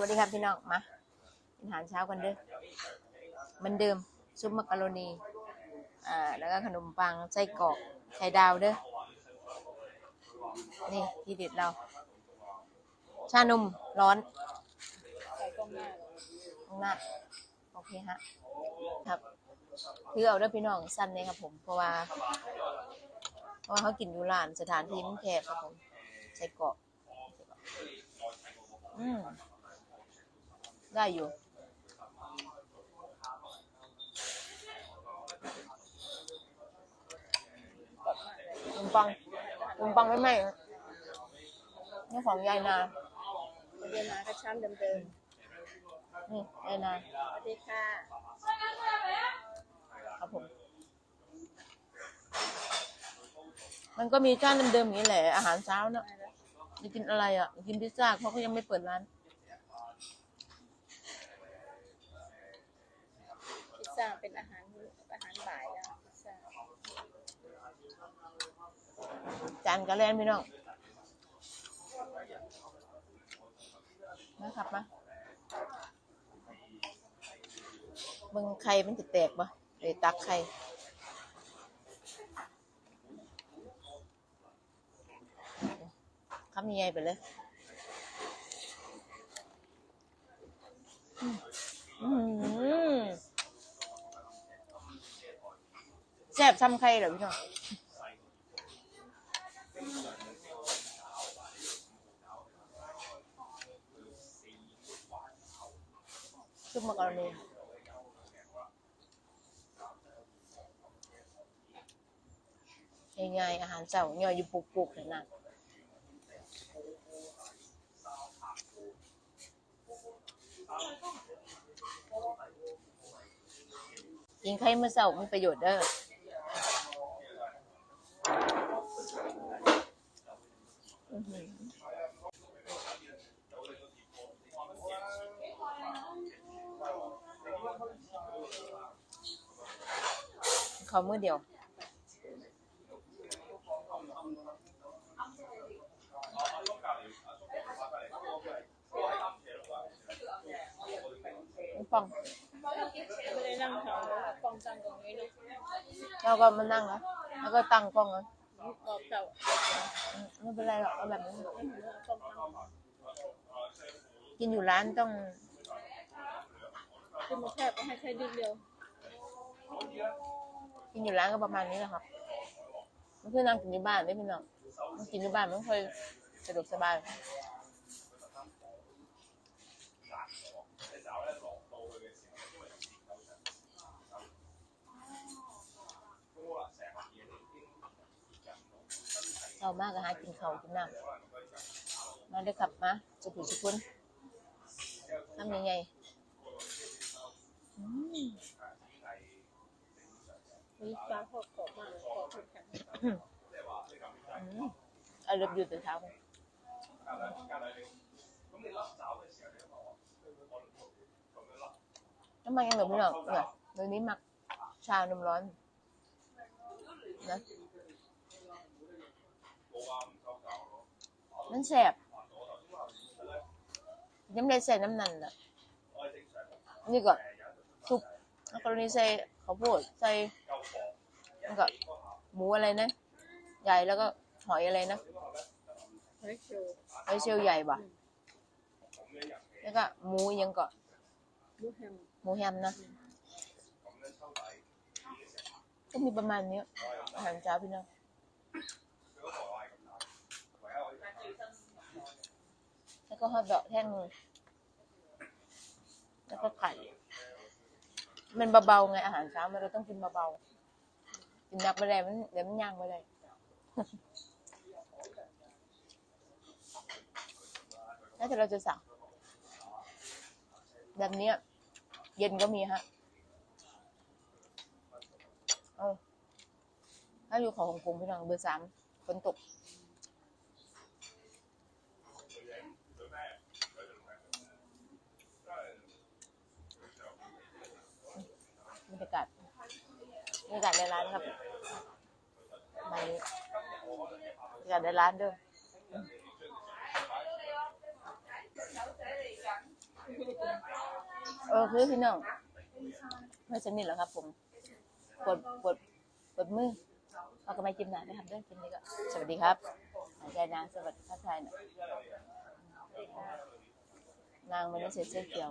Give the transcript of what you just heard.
วัสดีครับพี่น้องมากินอาหารเช้ากันเด้อเหมือนเดิมซุปมักกะโรนีอ่าแล้วก็ขนมปังไส้กรอกไข่ดาวเด้อนี่ที่เด็ดเรา ชานมร้อนข้างหน้าโอเคฮะครับคือเอาเด้อพี่น้องสั้นเลยครับผมเพราะว่าเพราะว่าเขากินอยู่ร้านสถานที่มันแคบครับผมไส้กรอกอืม ได้อยู่ ขนมปังขนมปังไม่ไหม้นะนี่ของยายนาเรียนมาก็ช้ำเดิมนี่ยายนาๆสวัสดีค่ะครับผม มันก็มีจ้านเดิมๆอย่างนี้แหละ อาหารเช้าเนอะจะกินอะไรอะกินพิซซ่าเขาก็ยังไม่เปิดร้าน พิซซ่าเป็นอาหารอาหารบ่ายแล้วพิซซ่าจานกระแลนพี่น้องนะครับมาเบิ่งไข่มันจะแตกปะเลยตักไข่คำยังไงไปเลยอืมแซ่ บซ้ำไข่เหรอพี่น้องซุปมักกะโรนีง่ายๆอาหารเจ้าย่อยอยู่ปุกๆเลยนะกินไข่เมื่อเช้ามีประโยชน์เด้อหือ เขามือเดียวปังไม่ได้นั่งทำแล้วกล้องตั้งตรงนี้เนาะเราก็มานั่งแล้วแล้วก็ตั้งกล้องแล้วรอบเจ้าอืมไม่เป็นไรหรอกเอาแบบนี้ไม่เห็นว่ากล้องตั้งกินอยู่ร้านต้องขึ้นมาแคบก็ให้แค่ดิดเดียว กินอยู่ร้านก็ประมาณนี้แหละครับมันคือนั่งกินที่บ้านได้พี่น้องมันกินที่บ้านมันไม่ค่อยสะดวกสบายเรามากก็หากินเขากินน้ำมาเด้อครับมาสุขุสุขุนทำยังไง อืม มีปลาทอดกรอบมากกรอบทุกแข็งอืม I love you แต่เช้าน้ำมันยังเหลือไม่หรอกเนี่ยเดี๋ยวนี้หมักชานมร้อนนะมันแสบยังไม่ได้ใส่น้ำนันอะนี่ก็ซุ ปมักกะโรนีใส่ข้าวโพดใส่แล้วก็หมูอะไรนะ ใหญ่แล้วก็หอยอะไรนะเฮ้ยโชว์หอยเชลล์ใหญ่ป่ะแล้วก็หมูยังก็ลูกแฮมหมูแฮมนะก็มีประมาณนี้อาหารเช้าพี่น้องแล้วก็ฮอทดอกแท่งหนึ่งแล้วก็ไข่ มันเบาๆไงอาหารเช้ามันเราต้องกินเบาๆกินหนักไปเลยมันเดี๋ยวมันย่างไปเลยน่าจะเราจะสั่งแบบนี้เย็นก็มีฮะเออถ้าอยู่ของของผมพี่น้องเบอร์สามฝนตก บรรยากาศ บรรยากาศในร้านครับมานี้บรรยากาศในร้านด้วยเออคือพี่น้องไม่สนิทหรอกครับ ผมกดกดกดมือเอากระไม้จิ้มหนานะครับเด้วยกินนี้ก็สวัสดีครับหายนางสวัสดีทักทายหน่อยนางมันได้เสร็จเสื้อเขียว